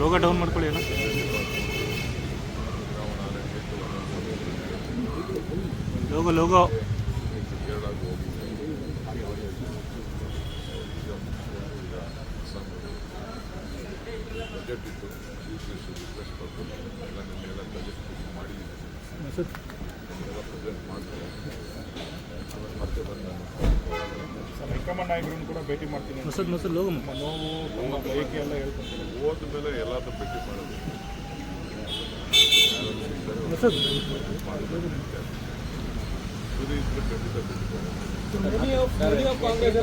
ಲೋಗ down ಮಾಡ್ಕೊಳ್ಳಿ ಅಲ್ಲ ಲೋಗ ಲೋಗೋ. ಬಜೆಟ್ ಇತ್ತು ರಿಕ್ವೆಸ್ಟ್ ಕೊಟ್ಟು ಎಲ್ಲ ನಿನ್ನೆಲ್ಲ ಬಜೆಟ್ ಮಾಡಿದ್ದೀನಿ ಎಲ್ಲ ಪ್ರೆಸೆಂಟ್ ಮಾಡ್ತಾರೆ. ಮತ್ತೆ ಬಂದು ನಾಯಕರನ್ನು ಕೂಡ ಭೇಟಿ ಮಾಡ್ತೀನಿ ನೋವು ನಮ್ಮ ಬಯಕೆ ಎಲ್ಲ ಹೇಳ್ಕೊತೀನಿ ಹೋದ ಮೇಲೆ ಎಲ್ಲಾದ್ರೂ ಭೇಟಿ ಮಾಡೋದು. ಇದ್ರೆ ಖಂಡಿತ ಭೇಟಿ ಮಾಡೋದು Many of, many of Congress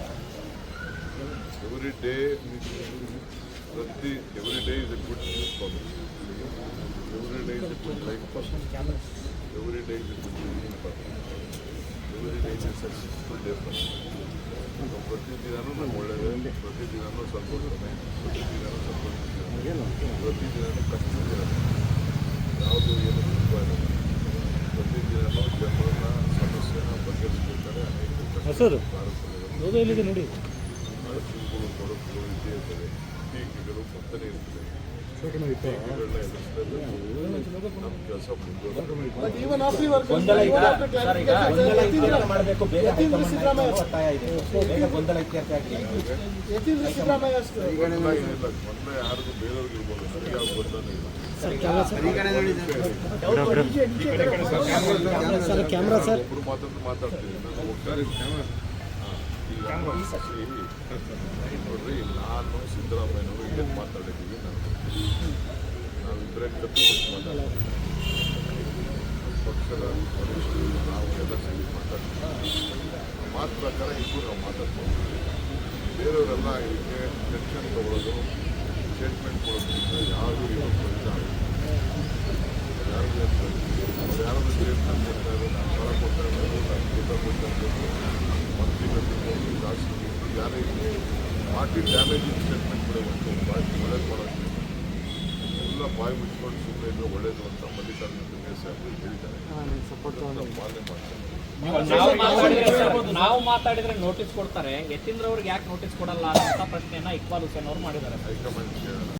are every day ಪ್ರತಿ every day is a good news for every day is a good every day is a good evening for every day is a successful day ಪ್ರತಿದಿನನೂ ಪ್ರತಿ ಒಳ್ಳೆಯದೇ ಪ್ರತಿದಿನನೂ ಸಂತೋಷನೇ ಪ್ರತಿದಿನನೂ ಸಂತೋಷ ಕಷ್ಟ ಕಷ್ಟದಿನ ಯಾವುದು ಏನು ತುಂಬ ಇರಲ್ಲ ಪ್ರತಿದಿನನೂ ಜನರನ್ನ ಸಮಸ್ಯೆನ ಬಗೆಹರಿಸ್ಬೇಕಾದ್ರೆ ಅನೇಕ ಲೋಗೋ ಎಲ್ಲಿದೆ ನೋಡಿ. ಅಡಚಣೆಗಳು ತೊಡಕುಗಳು ಇದ್ದೇ ಇರ್ತದೆ ಟೀಕೆಗಳು ಬರ್ತಲೇ ಇರ್ತದೆ ನಮ್ಮ ಕೆಲಸ ಮೊದಲೇ ಯಾರಿಗೂ ಬೇರೆಯವ್ರಿಗೆ ಇರ್ಬೋದು ನನಗೆ ಯಾವ ಮಾತಾಡ್ತಾ ಮಾತಾಡ್ತೀನಿ ನಾನು ಈಗ ಸಿ, ನೋಡ್ರಿ ನಾನು ಸಿದ್ದರಾಮಯ್ಯನವರು ಏನು ಮಾತಾಡಿದ್ದೀವಿ ನಾನು ನಾವಿಬ್ಬರೇ ಪಕ್ಷದ ವರಿಷ್ಠರು ನಾವು ಎಲ್ಲ ಸೇರಿ ಮಾತಾಡ್ತೀವಿ ಮಾತು ಪ್ರಕಾರ ಇಬ್ಬರು ನಾವು ಮಾತಾಡ್ಬೋದು ಬೇರೆಯವರೆಲ್ಲ ಇದಕ್ಕೆ ಟೆನ್ಷನ್ ತಗೊಳ್ಳೋದು ಸ್ಟೇಟ್ಮೆಂಟ್ ಕೊಡೋದ್ರಿಂದ ಯಾರು ಇವರು ಫಲಿತ ಯಾರಿಗೂ ಯಾರಾದ್ರೂ ಸ್ಟೇಟ್ಮೆಂಟ್ ಕೊಡ್ತಾ ಇರೋದು ನಾನು ಕೊಡ್ತಾ ಇರೋದು ನಾನು ಕೊಡ್ತಾ ಇರೋದು ಪಾರ್ಟಿ ಡ್ಯಾಮೇಜ್ ಸ್ಟೇಟ್ಮೆಂಟ್ ಕೊಡಬೇಕು ಪಾರ್ಟಿ ಒಳ್ಳೇದು ಮಾಡೋದು ಎಲ್ಲ ಬಾಯಿ ಮುಚ್ಕೊಂಡು ಸುಮ್ಮನೆ ಇದ್ರೆ ಒಳ್ಳೇದು ಅಂತ ಮಲ್ಲಿಕಾರ್ಜುನ ಖರ್ಗೆ ಸಾಹೇಬರು ಹೇಳಿದ್ದಾರೆ. ಪಾಲನೆ ಮಾಡ್ತಾರೆ ನಾವು ಮಾತಾಡಿದ್ರೆ ನಾವು ಮಾತಾಡಿದ್ರೆ ನೋಟಿಸ್ ಕೊಡ್ತಾರೆ. ಯತೀಂದ್ರ ಅವ್ರಿಗೆ ಯಾಕೆ ನೋಟಿಸ್ ಕೊಡಲ್ಲ ಅಂತ ಪ್ರಶ್ನೆಯನ್ನ ಇಕ್ಬಾಲ್ ಹುಸೇನ್ ಅವರು ಮಾಡಿದ್ದಾರೆ. ಹೈಕಮಾಂಡ್ ಕೇಳೋಣ.